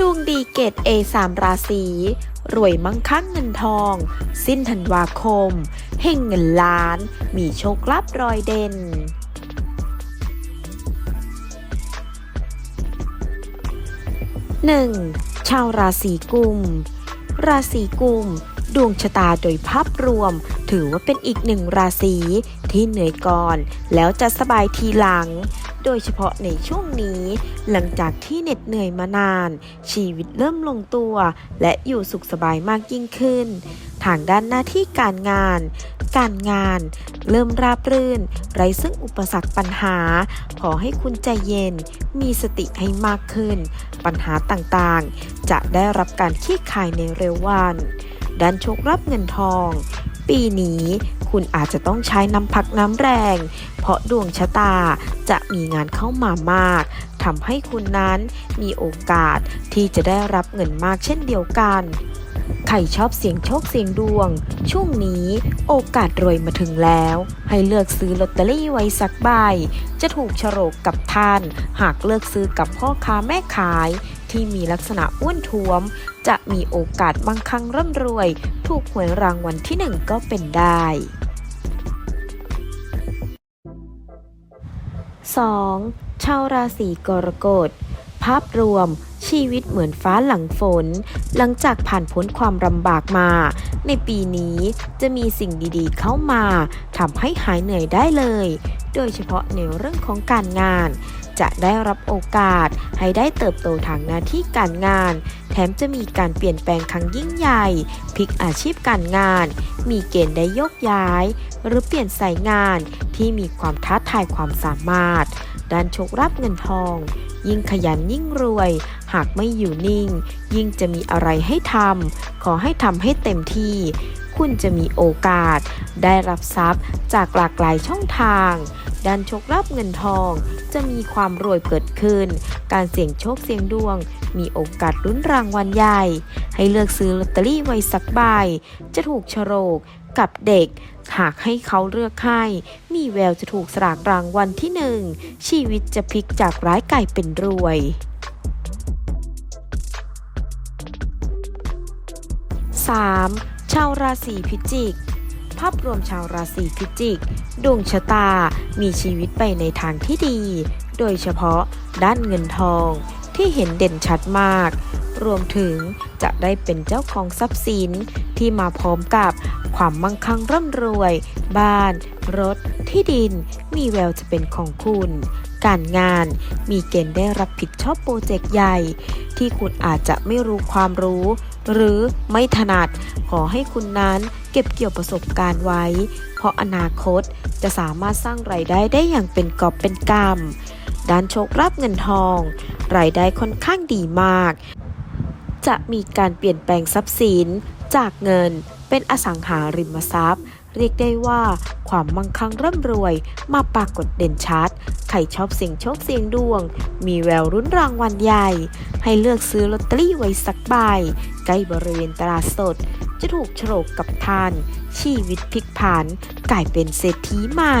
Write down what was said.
ดวงดีเกต A 3ราศี รวยมั่งคั่งเงินทอง สิ้นธันวาคม เฮงเงินล้าน มีโชคลาภรอยเด่น 1. ชาวราศีกุม ราศีกุม ดวงชะตาโดยภาพรวม ถือว่าเป็นอีกหนึ่งราศีที่เหนื่อยก่อน แล้วจะสบายทีหลัง โดยเฉพาะในช่วงนี้ หลังจากที่เหน็ดเหนื่อยมานาน ชีวิตเริ่มลงตัว และอยู่สุขสบายมากยิ่งขึ้น ทางด้านหน้าที่การงาน การงาน เริ่มราบรื่น ไร้ซึ่งอุปสรรคปัญหา ขอให้คุณใจเย็น มีสติให้มากขึ้น ปัญหาต่างๆ จะได้รับการคลี่คลายในเร็ววันด้านโชครับเงินทอง ปีนี้ คุณอาจจะต้องใช้น้ำพักน้ำแรง เพราะดวงชะตาจะมีงานเข้ามามากทำให้คุณนั้นมีโอกาสที่จะได้รับเงินมากเช่นเดียวกัน ใครชอบเสียงโชคเสียงดวง ช่วงนี้โอกาสรวยมาถึงแล้ว ให้เลือกซื้อลอตเตอรี่ไว้สักใบ จะถูกโฉลกกับท่าน หากเลือกซื้อกับพ่อค้าแม่ขาย ที่มีลักษณะอ้วนท้วม จะมีโอกาสบางครั้งร่ำรวย ถูกหวยรางวัลที่หนึ่งก็เป็นได้ 2. ชาวราศีกรกฎ ภาพรวม ชีวิตเหมือนฟ้าหลังฝน หลังจากผ่านพ้นความลำบากมา ในปีนี้จะมีสิ่งดีๆเข้ามาทำให้หายเหนื่อยได้เลย โดยเฉพาะในเรื่องของการงาน จะได้รับโอกาสให้ได้เติบโตทางหน้าที่การงาน แถมจะมีการเปลี่ยนแปลงครั้งยิ่งใหญ่พลิกอาชีพการงาน มีเกณฑ์ได้ยกย้าย หรือเปลี่ยนสายงานที่มีความท้าทายความสามารถ ด้านโชครับเงินทอง ยิ่งขยันยิ่งรวย หากไม่อยู่นิ่ง ยิ่งจะมีอะไรให้ทำขอให้ทำให้เต็มที่ คุณจะมีโอกาส ได้รับทรัพย์จากหลากหลายช่องทางด้านโชครับเงินทอง จะมีความรวยเกิดขึ้น การเสี่ยงโชคเสี่ยงดวง มีโอกาสลุ้นรางวัลใหญ่ ให้เลือกซื้อลอตเตอรี่ไว้สักใบ จะถูกโฉลกกับเด็ก หากให้เขาเลือกให้ มีแววจะถูกสลากรางวัลที่หนึ่ง ชีวิตจะพลิกจากร้ายกลายเป็นรวย 3. ชาวราศีพิจิก ภาพรวมชาวราศีพิจิก ดวงชะตามีชีวิตไปในทางที่ดี โดยเฉพาะด้านเงินทองที่เห็นเด่นชัดมาก รวมถึงจะได้เป็นเจ้าของทรัพย์สินที่มาพร้อมกับความมั่งคั่งร่ำรวย บ้าน รถ ที่ดิน มีแววจะเป็นของคุณ การงานมีเกณฑ์ได้รับผิดชอบโปรเจกต์ใหญ่ ที่คุณอาจจะไม่รู้ความรู้ หรือไม่ถนัด ขอให้คุณนั้นเก็บเกี่ยวประสบการณ์ไว้ เพราะอนาคตจะสามารถสร้างไรายได้ได้อย่างเป็นกอบเป็นกำด้านโชครับเงินทอง รายได้ค่อนข้างดีมาก จะมีการเปลี่ยนแปลงทรัพย์สินจากเงินเป็นอสังหาริมทรัพย์ เรียกได้ว่าความมั่งคั่งร่ำรวยมาปรากฏเด่นชัด ใครชอบเสี่ยงโชคเสี่ยงดวง มีแววรุ้นรางวัลใหญ่ ให้เลือกซื้อลอตเตอรี่ไว้สักใบใกล้บริเวณตลาดสด จะถูกโฉลกกับท่าน ชีวิตพลิกผัน กลายเป็นเศรษฐีใหม่